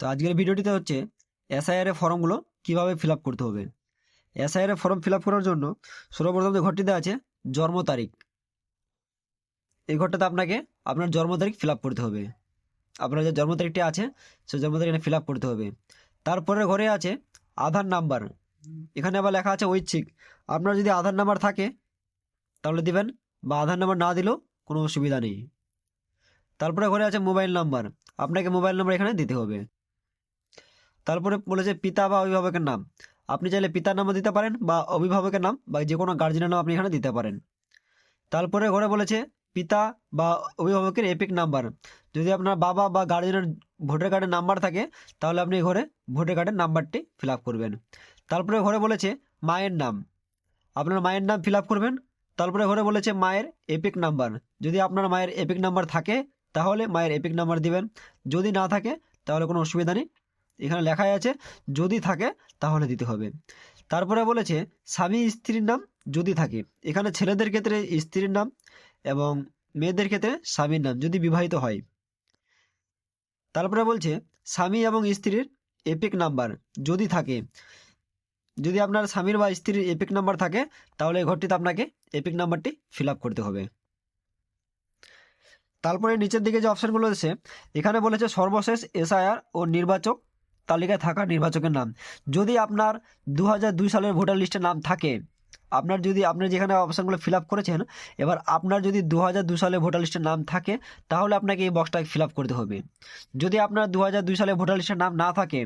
তো আজকের ভিডিওটিতে হচ্ছে এসআইআর এর ফর্মগুলো কীভাবে ফিল করতে হবে? এসআইআর এর ফর্ম ফিল করার জন্য সর্বপ্রথম যে ঘরটিতে আছে জন্ম তারিখ। এই ঘরটাতে আপনাকে আপনার জন্ম তারিখ ফিল করতে হবে। আপনার যে জন্ম তারিখটি আছে, সেই জন্ম তারিখ ফিল করতে হবে। তারপরে ঘরে আছে আধার নাম্বার। এখানে আবার লেখা আছে ঐচ্ছিক। আপনার যদি আধার নাম্বার থাকে, তাহলে দিবেন, বা আধার নাম্বার না দিলেও কোনো অসুবিধা নেই। তারপরে ঘরে আছে মোবাইল নাম্বার। আপনাকে মোবাইল নাম্বার এখানে দিতে হবে। তারপরে বলেছে পিতা বা অভিভাবকের নাম। আপনি চাইলে পিতার নামও দিতে পারেন বা অভিভাবকের নাম বা যে কোনো গার্জেনের নাম আপনি এখানে দিতে পারেন। তারপরে ঘরে বলেছে, পিতা বা অভিভাবকের এপিক নাম্বার যদি আপনার বাবা বা গার্জেনের ভোটার কার্ডের নাম্বার থাকে, তাহলে আপনি ঘরে ভোটার কার্ডের নাম্বারটি ফিল করবেন। তারপরে ঘরে বলেছে, মায়ের নাম। আপনার মায়ের নাম ফিল করবেন। তারপরে ঘরে বলেছে, মায়ের এপিক নাম্বার যদি আপনার মায়ের এপিক নাম্বার থাকে, তাহলে মায়ের এপিক নাম্বার দিবেন। যদি না থাকে, তাহলে কোনো অসুবিধা নেই। এখানে লেখাই আছে, যদি থাকে তাহলে দিতে হবে। তারপরে বলেছে, স্বামী স্ত্রীর নাম যদি থাকে। এখানে ছেলেদের ক্ষেত্রে স্ত্রীর নাম এবং মেয়েদের ক্ষেত্রে স্বামীর নাম যদি বিবাহিত হয়। তারপরে বলছে, স্বামী এবং স্ত্রীর এপিক নাম্বার যদি থাকে। যদি আপনার স্বামীর বা স্ত্রীর এপিক নাম্বার থাকে, তাহলে এই ঘরটিতে আপনাকে এপিক নাম্বারটি ফিল করতে হবে। তারপরে নিচের দিকে যে অপশানগুলো আছে এখানে বলেছে সর্বশেষ এসআইআর ও নির্বাচক তালিকায় থাকা নির্বাচকের নাম। যদি আপনার দু সালের ভোটার লিস্টে নাম থাকে, আপনার যদি আপনি যেখানে অপশানগুলো ফিল আপ করেছেন, এবার আপনার যদি দু হাজার দুই সালে ভোটার লিস্টের নাম থাকে, তাহলে আপনাকে এই বক্সটা ফিল আপ করতে হবে। যদি আপনার দু হাজার দুই সালে ভোটার লিস্টের নাম না থাকে,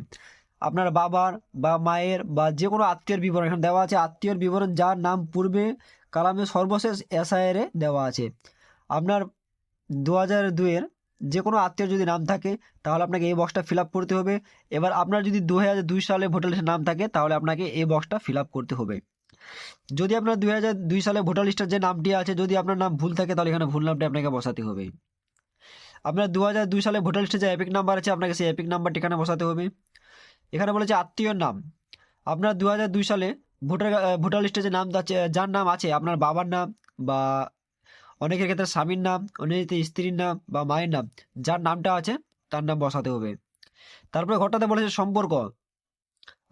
আপনার বাবার বা মায়ের বা যে কোনো আত্মীয়র বিবরণ, এখানে দেওয়া আছে, আত্মীয়র বিবরণ, যার নাম পূর্বে কালামে সর্বশেষ এসআইআর দেওয়া আছে। আপনার দু হাজার দুইয়ের যে কোনো আত্মীয় যদি নাম থাকে, তাহলে আপনাকে এই বক্সটা ফিল করতে হবে। এবার আপনার যদি দু দুই সালে ভোটার লিস্টের নাম থাকে, তাহলে আপনাকে এই বক্সটা ফিল করতে হবে। যদি আপনার দুই হাজার দুই সালে ভোটার লিস্টের যে নামটি আছে, যদি আপনার নাম ভুল থাকে, তাহলে এখানে ভুল নামটি আপনাকে বসাতে হবে। আপনার দু হাজার দুই সালে ভোটার লিস্টে যে এপিক নাম্বার আছে, আপনাকে সেই এপিক নাম্বারটি এখানে বসাতে হবে। এখানে বলেছে আত্মীয়র নাম। আপনার দু হাজার দুই সালে ভোটার ভোটার লিস্টে যে নাম যার নাম আছে, আপনার বাবার নাম বা অনেকের ক্ষেত্রে স্বামীর নাম অনেকের স্ত্রীর নাম বা মায়ের নাম, যার নামটা আছে, তার নাম বসাতে হবে। তারপরে ঘরটাতে বলেছে সম্পর্ক।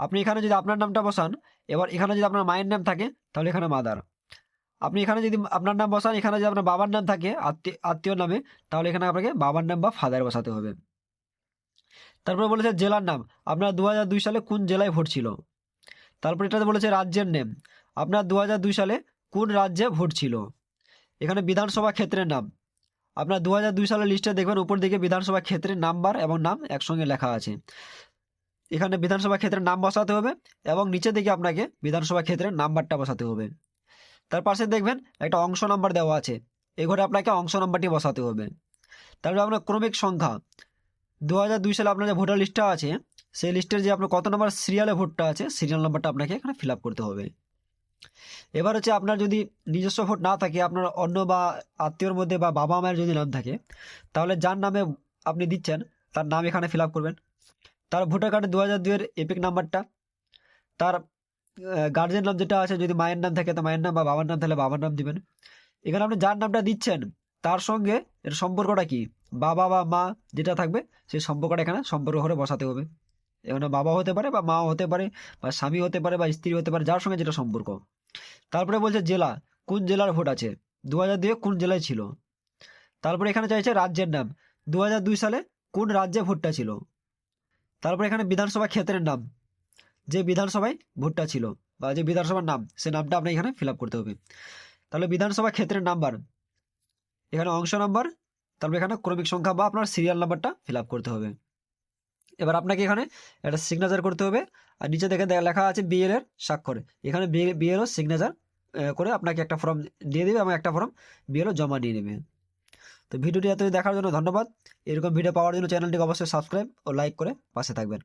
আপনি এখানে যদি আপনার নামটা বসান, এবার এখানে যদি আপনার মায়ের নাম থাকে, তাহলে এখানে মাদার। আপনি এখানে যদি আপনার নাম বসান, এখানে যদি আপনার বাবার নাম থাকে আত্মীয় নামে, তাহলে এখানে আপনাকে বাবার নাম বা ফাদার বসাতে হবে। তারপরে বলেছে জেলার নাম। আপনার দু সালে কোন জেলায় ভোট ছিল? তারপর এটাতে বলেছে রাজ্যের নেম আপনার দু সালে কোন রাজ্যে ভোট ছিল? এখানে বিধানসভা ক্ষেত্রের নাম। আপনার দু দুই সালের লিস্টে দেখবেন, উপর দিকে বিধানসভা ক্ষেত্রের নাম্বার এবং নাম একসঙ্গে লেখা আছে। এখানে বিধানসভা ক্ষেত্রের নাম বসাতে হবে এবং নিচের দিকে আপনাকে বিধানসভা ক্ষেত্রের নাম্বারটা বসাতে হবে। তার পাশে দেখবেন, একটা অংশ নাম্বার দেওয়া আছে। এই ঘরে আপনাকে অংশ নাম্বারটি বসাতে হবে। তারপরে আপনার ক্রমিক সংখ্যা। দু দুই সালে আপনার যে ভোটার লিস্টটা আছে, সেই লিস্টের যে আপনার কত নম্বর সিরিয়ালে ভোটটা আছে সিরিয়াল নাম্বারটা আপনাকে এখানে ফিল করতে হবে। এবার হচ্ছে আপনার যদি নিজস্ব ভোট না থাকে, আপনার অন্য বা আত্মীয়র মধ্যে বা বাবা মায়ের যদি নাম থাকে, তাহলে যার নামে আপনি দিচ্ছেন, তার নাম এখানে ফিল করবেন। তার ভোটার কার্ডে দু হাজার দুইয়ের এপিক নাম্বারটা তার গার্জেন নাম যেটা আছে, যদি মায়ের নাম থাকে, তো মায়ের নাম বা বাবার নাম তাহলে বাবার নাম দিবেন। এখানে আপনি যার নামটা দিচ্ছেন, তার সঙ্গে এর সম্পর্কটা কি? বাবা বা মা যেটা থাকবে, সেই সম্পর্কটা এখানে সম্পর্ক করে বসাতে হবে। এখানে বাবা হতে পারে বা মা হতে পারে বা স্বামী হতে পারে বা স্ত্রী হতে পারে, যার সঙ্গে যেটা সম্পর্ক। তারপরে বলছে জেলা, কোন জেলার ভোট আছে? দু হাজার দুয়ে কোন জেলায় ছিল? তারপরে এখানে চাইছে রাজ্যের নাম। দু দুই সালে কোন রাজ্যে ভোটটা ছিল? তারপরে এখানে বিধানসভা ক্ষেত্রের নাম। যে বিধানসভায় ভোটটা ছিল বা যে বিধানসভার নাম, সে নামটা আপনাকে এখানে ফিল করতে হবে। তাহলে বিধানসভা ক্ষেত্রের নাম্বার। এখানে অংশ নাম্বার, তারপরে এখানে ক্রমিক সংখ্যা বা আপনার সিরিয়াল নাম্বারটা ফিল করতে হবে। এবার আপনাকে এখানে একটা সিগনেচার করতে হবে। আর নিচে দেখে, লেখা আছে বিএল এর স্বাক্ষর। এখানে বিএলও সিগনেচার করে আপনাকে একটা ফর্ম দিয়ে দেবে এবং একটা ফর্ম বিএলও জমা নিয়ে নেবে তো ভিডিওটি এত দেখার জন্য ধন্যবাদ। এরকম ভিডিও পাওয়ার জন্য চ্যানেলটিকে অবশ্যই সাবস্ক্রাইব ও লাইক করে পাশে থাকবেন।